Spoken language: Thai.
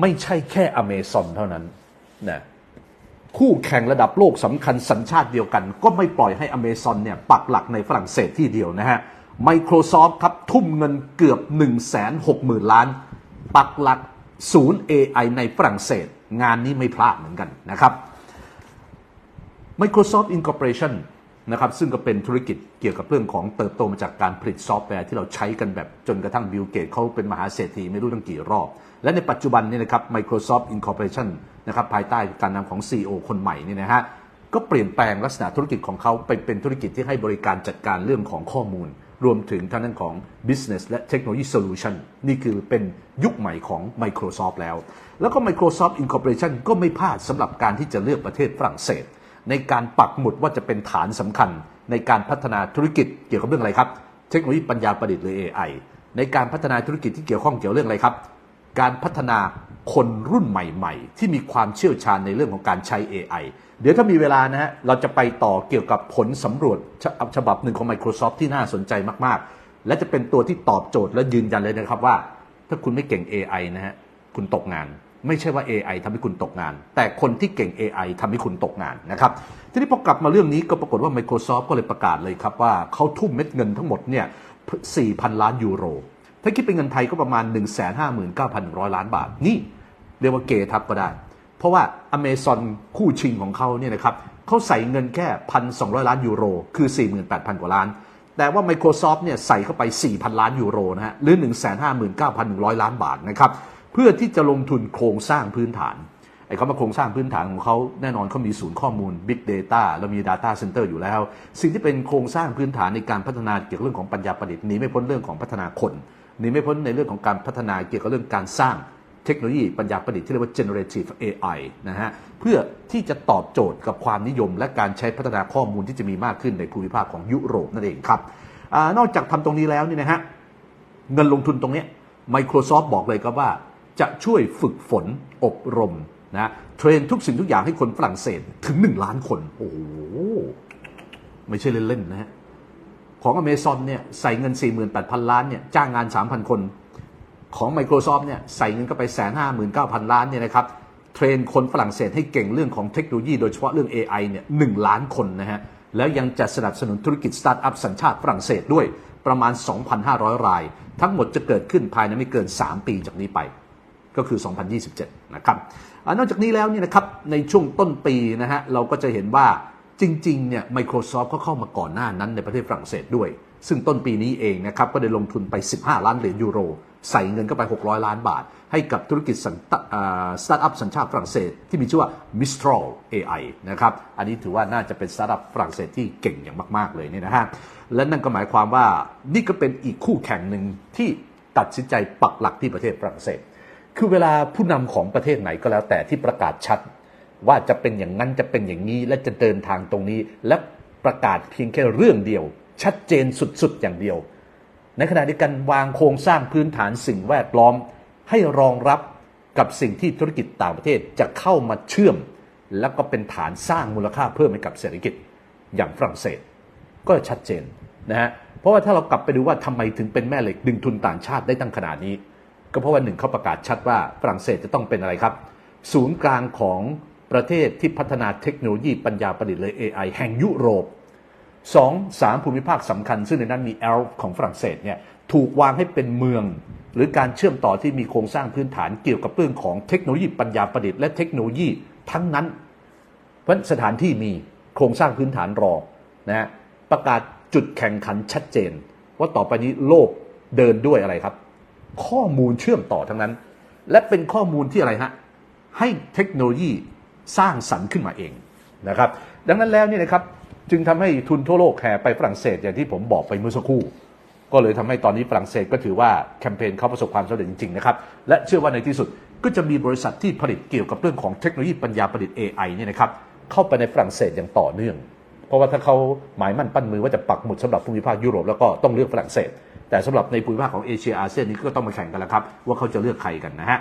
ไม่ใช่แค่อเมซอนเท่านั้นนะคู่แข่งระดับโลกสำคัญสัญชาติเดียวกัน ก็ไม่ปล่อยให้อเมซอนเนี่ยปักหลักในฝรั่งเศสที่เดียวนะฮะ Microsoft ครับ ทุ่มเงินเกือบ 1 6 0 0 0 0 ล้าน ปักหลักศูนย์ AI ในฝรั่งเศส งานนี้ไม่พลาดเหมือนกันนะครับ Microsoft Incorporation นะครับซึ่งก็เป็นธุรกิจเกี่ยวกับเรื่องของเติบโตมาจากการผลิตซอฟต์แวร์ที่เราใช้กันแบบจนกระทั่งบิลเกตเขาเป็นมหาเศรษฐีไม่รู้ตั้งกี่รอบ และในปัจจุบันนี่นะครับ Microsoft Incorporation นะครับภายใต้การนำของ CEO คนใหม่นี่นะฮะก็เปลี่ยนแปลงลักษณะธุรกิจของเขาไปเป็นธุรกิจที่ให้บริการจัดการเรื่องของข้อมูล รวมถึงทางด้านของ business และ technology solution นี่คือเป็นยุคใหม่ของ Microsoft แล้ว แล้วก็ Microsoft Incorporation ก็ไม่พลาดสำหรับการที่จะเลือกประเทศฝรั่งเศส ในการปักหมุดว่าจะเป็นฐานสำคัญ ในการพัฒนาธุรกิจเกี่ยวกับเรื่องอะไรครับ เทคโนโลยีปัญญาประดิษฐ์หรือ AI ในการพัฒนาธุรกิจที่เกี่ยวข้องเกี่ยวเรื่องอะไรครับ การพัฒนาคนรุ่นใหม่ ๆ ที่มีความเชี่ยวชาญในเรื่องของการใช้ AI เดี๋ยวถ้ามีเวลานะฮะเราจะไปต่อเกี่ยวกับผลสำรวจฉฉบับหนึ่งของ Microsoft ที่น่าสนใจมากๆ และจะเป็นตัวที่ตอบโจทย์และยืนยันเลยนะครับว่า ถ้าคุณไม่เก่ง AI นะฮะคุณตกงาน ไม่ใช่ว่า AI ทำให้คุณตกงาน แต่คนที่เก่ง AI ทำให้คุณตกงานนะครับ ทีนี้พอกลับมาเรื่องนี้ก็ปรากฏว่า Microsoft ก็เลยประกาศเลยครับว่าเขาทุ่มเม็ดเงินทั้งหมดเนี่ย 4,000 ล้านยูโร ถ้าคิดเป็นเงินไทยก็ประมาณ 159,100 ล้านบาท นี่เรียกว่าเกทับก็ได้ เพราะว่า Amazon คู่ชิงของเขาเนี่ยนะครับเขาใส่เงินแค่ 1,200 ล้านยูโร คือ 48,000 กว่าล้านแต่ว่า Microsoft เนี่ยใส่เข้าไป 4,000 ล้านยูโรนะฮะ หรือ 159,100 ล้านบาทนะครับ เพื่อที่จะลงทุนโครงสร้างพื้นฐานไอ้คำว่าโครงสร้างพื้นฐานของเขาแน่นอนเขามีศูนย์ข้อมูล Big Data แล้วมี Data Center อยู่แล้ว สิ่งที่เป็นโครงสร้างพื้นฐานในการพัฒนาเกี่ยวกับเรื่องของปัญญาประดิษฐ์หนีไม่พ้นเรื่องของพัฒนาคนหนีไม่พ้นในเรื่องของการพัฒนาเกี่ยวกับเรื่องการสร้างเทคโนโลยีปัญญาประดิษฐ์ที่เรียกว่า generative AI นะฮะเพื่อที่จะตอบโจทย์กับความนิยม และการใช้พัฒนาข้อมูลที่จะมีมากขึ้นในภูมิภาคของยุโรปนั่นเองครับอนอกจากทำตรงนี้แล้วนี่นะฮะเงินลงทุนตรงเนี้ย Microsoft บอกเลยครับว่า จะช่วยฝึกฝนอบรมนะเทรนทุกสิ่งทุกอย่างให้คนฝรั่งเศสถึง 1 ล้านคน โอ้โห ไม่ใช่เล่นๆนะฮะ ของ Amazon เนี่ยใส่เงิน 48,000 ล้านเนี่ยจ้างงาน 3,000 คน ของ Microsoft เนี่ยใส่เงินเข้าไป 159,000 ล้านเนี่ยนะครับเทรนคนฝรั่งเศสให้เก่งเรื่องของเทคโนโลยีโดยเฉพาะเรื่อง AI เนี่ยหล้านคนนะฮะ แล้วยังจะสนับสนุนธุรกิจสตาร์ทอัพสัญชาติฝรั่งเศสด้วยประมาณ 2,500 ราย ทั้งหมดจะเกิดขึ้นภายในไม่เกิน 3 ปีจากนี้ไป ก็คือ 2027 นะครับอนอกจากนี้แล้วเนี่ยนะครับในช่วงต้นปีนะฮะเราก็จะเห็นว่าจริงๆเนี่ย Microsoft ก็เข้ามาก่อนหน้านั้นในประเทศฝรั่งเศสด้วย ซึ่งต้นปีนี้เองนะครับก็ได้ลงทุนไป 15 ล้านเหรียญยูโร ใส่เงินเข้าไป 600 ล้านบาท ให้กับธุรกิจสตสตาร์ทอัพสัญชาติฝรั่งเศส ที่มีชื่อว่า Mistral AI นะครับอันนี้ถือว่าน่าจะเป็นสตาร์ทอัพฝรั่งเศสที่เก่งอย่างมากๆเลยเนี่ยนะฮะและนั่นก็หมายความว่านี่ก็เป็นอีกคู่แข่งหนึ่งที่ตัดสินใจปักหลักที่ประเทศฝรั่งเศส คือเวลาผู้นำของประเทศไหนก็แล้วแต่ที่ประกาศชัด ว่าจะเป็นอย่างนั้นจะเป็นอย่างนี้และจะเดินทางตรงนี้ และประกาศเพียงแค่เรื่องเดียว ชัดเจนสุดๆอย่างเดียว ในขณะเดียวกันวางโครงสร้างพื้นฐานสิ่งแวดล้อม ให้รองรับกับสิ่งที่ธุรกิจต่างประเทศจะเข้ามาเชื่อม แล้วก็เป็นฐานสร้างมูลค่าเพิ่มให้กับเศรษฐกิจอย่างฝรั่งเศส ก็ชัดเจนนะฮะเพราะว่าถ้าเรากลับไปดูว่าทำไมถึงเป็นแม่เหล็กดึงทุนต่างชาติได้ตั้งขนาดนี้ ก็เพราะว่าหนึ่งเขาประกาศชัดว่าฝรั่งเศสจะต้องเป็นอะไรครับ ศูนย์กลางของประเทศที่พัฒนาเทคโนโลยีปัญญาประดิษฐ์เลย AI แห่งยุโรปสองสามภูมิภาคสำคัญ ซึ่งในนั้นมีแอลป์ของฝรั่งเศสเนี่ยถูกวางให้เป็นเมือง หรือการเชื่อมต่อที่มีโครงสร้างพื้นฐานเกี่ยวกับเรื่องของเทคโนโลยีปัญญาประดิษฐ์และเทคโนโลยีทั้งนั้น เพราะสถานที่มีโครงสร้างพื้นฐานรอนะฮะประกาศจุดแข่งขันชัดเจน ว่าต่อไปนี้โลกเดินด้วยอะไรครับ ข้อมูลเชื่อมต่อทั้งนั้น และเป็นข้อมูลที่อะไรฮะให้เทคโนโลยีสร้างสรรค์ขึ้นมาเองนะครับ ดังนั้นแล้วเนี่ยนะครับจึงทำให้ทุนทั่วโลกแห่ไปฝรั่งเศสอย่างที่ผมบอกไปเมื่อสักครู่ ก็เลยทำให้ตอนนี้ฝรั่งเศสก็ถือว่าแคมเปญเขาประสบความสำเร็จจริงๆนะครับและเชื่อว่าในที่สุดก็จะมีบริษัทที่ผลิตเกี่ยวกับเรื่องของเทคโนโลยีปัญญาประดิษฐ์ AI เนี่ยนะครับเข้าไปในฝรั่งเศสอย่างต่อเนื่อง เพราะว่าถ้าเขาหมายมั่นปั้นมือว่าจะปักหมุดสำหรับภูมิภาคยุโรปแล้วก็ต้องเลือกฝรั่งเศส แต่สำหรับในภูมิภาคของเอเชียอาเซียนนี้ก็ต้องมาแข่งกันแล้วครับว่าเขาจะเลือกใครกันนะฮะ